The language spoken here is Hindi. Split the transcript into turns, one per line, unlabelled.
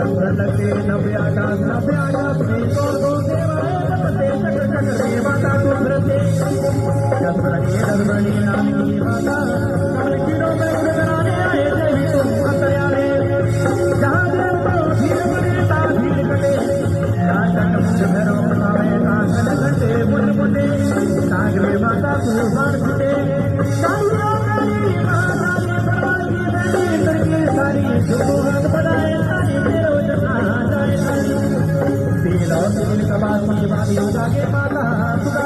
खंडे नव्य आकाश नव्य आकाश में तो दो देवाय नमते चक्र चक्र में को धरते जन्मणी धर्मणी नामी माता कमल किरणों में उड़ आए देवी तुम अंतर्याले जहाँ देव को धीर बने ता धीर कटे नाटक मुझ भैरव प्रभावे कांगन घटे मुंड मुंडे नागरे माता को बाण फुटे साई रानी माता ने भगवान की बेटी करके सारी सुखो हाथ बढ़ाए माता सुधार की राती